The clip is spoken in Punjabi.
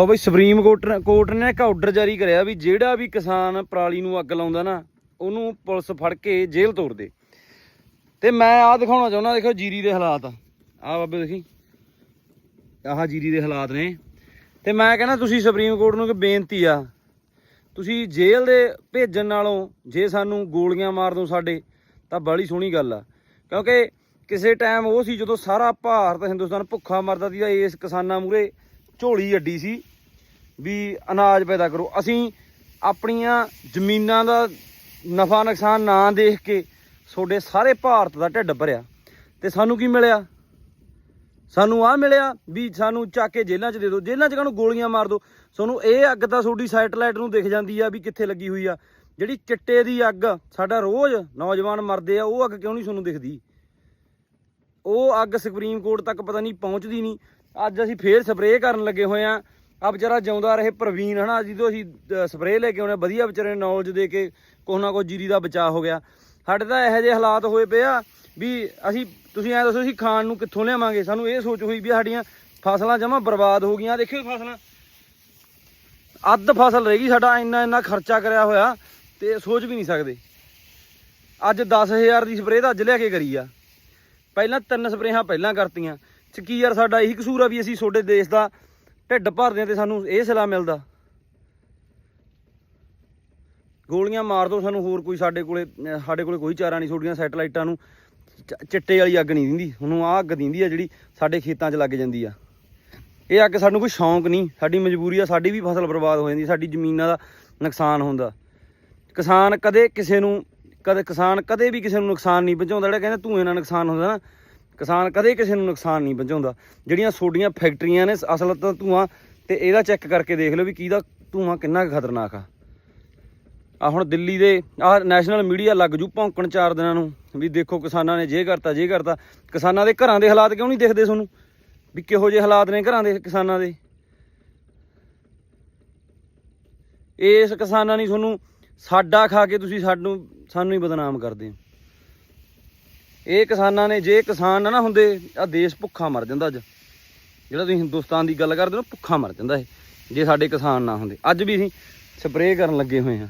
ਉਹ ਬਈ ਸੁਪਰੀਮ ਕੋਰਟ ਕੋਰਟ ਨੇ ਇੱਕ ਆਰਡਰ ਜਾਰੀ ਕਰਿਆ ਵੀ ਜਿਹੜਾ ਵੀ ਕਿਸਾਨ ਪਰਾਲੀ ਨੂੰ ਅੱਗ ਲਾਉਂਦਾ ਨਾ, ਉਹਨੂੰ ਪੁਲਿਸ ਫੜ ਕੇ ਜੇਲ੍ਹ ਤੋਰ ਦੇ। ਤੇ ਮੈਂ ਆਹ ਦਿਖਾਉਣਾ ਚਾਹੁੰਦਾ, ਦੇਖੋ ਜੀਰੀ ਦੇ ਹਾਲਾਤ। ਆਹ ਬਾਬੇ ਦੇਖੀ। ਆਹ ਜੀਰੀ ਦੇ ਹਾਲਾਤ ਨੇ। ਤੇ ਮੈਂ ਕਹਿੰਦਾ ਤੁਸੀਂ ਸੁਪਰੀਮ ਕੋਰਟ ਨੂੰ ਇੱਕ ਬੇਨਤੀ ਆ, ਤੁਸੀਂ ਜੇਲ੍ਹ ਦੇ ਭੇਜਣ ਨਾਲੋਂ ਜੇ ਸਾਨੂੰ ਗੋਲੀਆਂ ਮਾਰ ਦੋ ਸਾਡੇ, ਤਾਂ ਬੜੀ ਸੋਹਣੀ ਗੱਲ ਆ। ਕਿਉਂਕਿ ਕਿਸੇ ਟਾਈਮ ਉਹ ਸੀ ਜਦੋਂ ਸਾਰਾ ਭਾਰਤ, ਹਿੰਦੁਸਤਾਨ ਭੁੱਖਾ ਮਰਦਾ ਸੀ ਤਾਂ ਇਸ ਕਿਸਾਨਾਂ ਮੂਰੇ ਝੋਲੀ ਅੱਡੀ ਸੀ। ਵੀ ਅਨਾਜ ਪੈਦਾ ਕਰੋ। ਅਸੀਂ ਆਪਣੀਆਂ ਜ਼ਮੀਨਾਂ ਦਾ ਨਫਾ ਨੁਕਸਾਨ ਨਾ ਦੇਖ ਕੇ ਤੁਹਾਡੇ ਸਾਰੇ ਭਾਰਤ ਦਾ ਢਿੱਡ ਭਰਿਆ। ਤੇ ਸਾਨੂੰ ਕੀ ਮਿਲਿਆ? ਸਾਨੂੰ ਆ ਮਿਲਿਆ ਵੀ ਸਾਨੂੰ ਚੱਕ ਕੇ ਜੇਲ੍ਹਾਂ 'ਚ ਦੇ ਦਿਓ। ਜੇਲ੍ਹਾਂ 'ਚ ਕਾਹਨੂੰ ਗੋਲੀਆਂ ਮਾਰ ਦਿਓ? ਤੁਹਾਨੂੰ ਇਹ ਅੱਗ ਤਾਂ ਤੁਹਾਡੀ ਸੈਟਲਾਈਟ ਨੂੰ ਦਿਖ ਜਾਂਦੀ ਆ ਵੀ ਕਿੱਥੇ ਲੱਗੀ ਹੋਈ ਆ। ਜਿਹੜੀ ਚਿੱਟੇ ਦੀ ਅੱਗ ਸਾਡਾ ਰੋਜ਼ ਨੌਜਵਾਨ ਮਰਦੇ ਆ, ਉਹ ਅੱਗ ਕਿਉਂ ਨਹੀਂ ਤੁਹਾਨੂੰ ਦਿਖਦੀ? ਉਹ ਅੱਗ ਸੁਪਰੀਮ ਕੋਰਟ ਤੱਕ ਪਤਾ ਨਹੀਂ ਪਹੁੰਚਦੀ ਨਹੀਂ। ਅੱਜ ਅਸੀਂ ਫੇਰ ਸਪਰੇਅ ਕਰਨ ਲੱਗੇ ਹੋਏ ਆ। ਆ ਵਿਚਾਰਾ ਜਿਉਂਦਾ ਰਹੇ ਪ੍ਰਵੀਨ, ਹਨਾ? ਜਦੋਂ ਅਸੀਂ ਸਪਰੇਅ ਲੈ ਕੇ ਆਉਣੇ ਵਧੀਆ ਵਿਚਾਰੇ ਨੌਲੇਜ ਦੇ ਕੇ ਕੁਛ ਨਾ ਕੁਛ ਜੀਰੀ ਦਾ ਬਚਾਅ ਹੋ ਗਿਆ। ਸਾਡੇ ਤਾਂ ਇਹੋ ਜਿਹੇ ਹਾਲਾਤ ਹੋਏ ਪਏ ਆ ਵੀ ਅਸੀਂ, ਤੁਸੀਂ ਐ ਦੱਸੋ, ਅਸੀਂ ਖਾਣ ਨੂੰ ਕਿੱਥੋਂ ਲਿਆਵਾਂਗੇ? ਸਾਨੂੰ ਇਹ ਸੋਚ ਹੋਈ ਵੀ ਸਾਡੀਆਂ ਫਸਲਾਂ ਜਮਾ ਬਰਬਾਦ ਹੋ ਗਈਆਂ। ਦੇਖਿਓ ਫਸਲਾਂ। ਅੱਧ ਫਸਲ ਰਹਿ ਗਈ ਸਾਡਾ, ਇੰਨਾ ਇੰਨਾ ਖਰਚਾ ਕਰਿਆ ਹੋਇਆ ਤੇ ਸੋਚ ਵੀ ਨਹੀਂ ਸਕਦੇ। ਅੱਜ 10000 ਦੀ ਸਪਰੇਅ ਤਾਂ ਅੱਜ ਲਿਆ ਕੇ ਕਰੀ ਆ। ਪਹਿਲਾਂ ਤਿੰਨ ਸਪਰੇਹਾਂ ਪਹਿਲਾਂ ਕਰਤੀਆਂ। ਚ ਕੀ ਯਾਰ ਸਾਡਾ ਇਹੀ ਕਸੂਰ ਆ ਵੀ ਅਸੀਂ ਤੁਹਾਡੇ ਦੇਸ਼ ਦਾ ਢਿੱਡ ਭਰਦੇ ਤੇ ਸਾਨੂੰ ਇਹ ਸਿਲਾ ਮਿਲਦਾ। ਗੋਲੀਆਂ ਮਾਰ ਦੋ ਸਾਨੂੰ ਹੋਰ ਕੋਈ ਸਾਡੇ ਕੋਲੇ ਸਾਡੇ ਕੋਲੇ ਕੋਈ ਚਾਰਾ ਨਹੀਂ, ਤੁਹਾਡੀਆਂ ਸੈਟਲਾਈਟਾਂ ਨੂੰ ਚਿੱਟੇ ਵਾਲੀ ਅੱਗ ਨਹੀਂ ਦਿੰਦੀ। ਹੁਣ ਆਹ ਅੱਗ ਦਿੰਦੀ ਆ ਜਿਹੜੀ ਸਾਡੇ ਖੇਤਾਂ 'ਚ ਲੱਗ ਜਾਂਦੀ ਆ। ਇਹ ਅੱਗ ਸਾਨੂੰ ਕੋਈ ਸ਼ੌਂਕ ਨਹੀਂ, ਸਾਡੀ ਮਜਬੂਰੀ ਆ, ਸਾਡੀ ਵੀ ਫਸਲ ਬਰਬਾਦ ਹੋ ਜਾਂਦੀ, ਸਾਡੀ ਜ਼ਮੀਨਾਂ ਦਾ ਨੁਕਸਾਨ ਹੁੰਦਾ। ਕਿਸਾਨ ਕਦੇ ਕਿਸੇ ਨੂੰ, ਕਦੇ ਕਿਸਾਨ ਕਦੇ ਵੀ ਕਿਸੇ ਨੂੰ ਨੁਕਸਾਨ ਨਹੀਂ ਪਹੁੰਚਾਉਂਦਾ, ਜਿਹੜਾ ਕਹਿੰਦਾ ਧੂਏ ਨਾਲ ਨੁਕਸਾਨ ਹੁੰਦਾ ਨਾ ਕਿਸਾਨ ਕਦੇ ਕਿਸੇ ਨੂੰ ਨੁਕਸਾਨ ਨਹੀਂ ਪਹੁੰਚਾਉਂਦਾ। ਜਿਹੜੀਆਂ ਛੋਡੀਆਂ ਫੈਕਟਰੀਆਂ ਨੇ, ਅਸਲ ਤਾਂ ਧੂਆਂ, ਤੇ ਇਹਦਾ ਚੈੱਕ ਕਰਕੇ ਦੇਖ ਲਓ ਵੀ ਕਿਹਦਾ ਧੂਆਂ ਕਿੰਨਾ ਕੁ ਖਤਰਨਾਕ ਆ। ਆ ਹੁਣ ਦਿੱਲੀ ਦੇ, ਆ ਨੈਸ਼ਨਲ ਮੀਡੀਆ ਲੱਗ ਜੂ ਭੌਂਕਣ ਚਾਰ ਦਿਨਾਂ ਨੂੰ, ਵੀ ਦੇਖੋ ਕਿਸਾਨਾਂ ਨੇ ਜੇ ਕਰਤਾ ਜੇ ਕਰਤਾ। ਕਿਸਾਨਾਂ ਦੇ ਘਰਾਂ ਦੇ ਹਾਲਾਤ ਕਿਉਂ ਨਹੀਂ ਦਿਖਦੇ ਤੁਹਾਨੂੰ? ਵੀ ਕਿਹੋ ਜਿਹੇ ਹਾਲਾਤ ਨੇ ਘਰਾਂ ਦੇ ਕਿਸਾਨਾਂ ਦੇ? ਇਸ ਕਿਸਾਨਾਂ ਨਹੀਂ ਤੁਹਾਨੂੰ ਸਾਡਾ ਖਾ ਕੇ ਤੁਸੀਂ ਸਾਨੂੰ ਸਾਨੂੰ ਹੀ ਬਦਨਾਮ ਕਰਦੇ ਹੋ। ਇਹ ਕਿਸਾਨਾਂ ਨੇ, ਜੇ ਕਿਸਾਨ ਨਾ ਹੁੰਦੇ ਆ ਦੇਸ਼ ਭੁੱਖਾ ਮਰ ਜਾਂਦਾ ਅੱਜ। ਜਿਹੜਾ ਤੁਸੀਂ ਹਿੰਦੁਸਤਾਨ ਦੀ ਗੱਲ ਕਰਦੇ ਹੋ ਭੁੱਖਾ ਮਰ ਜਾਂਦਾ ਇਹ, ਜੇ ਸਾਡੇ ਕਿਸਾਨ ਨਾ ਹੁੰਦੇ। ਅੱਜ ਵੀ ਅਸੀਂ ਸਪਰੇਅ ਕਰਨ ਲੱਗੇ ਹੋਏ ਹਾਂ।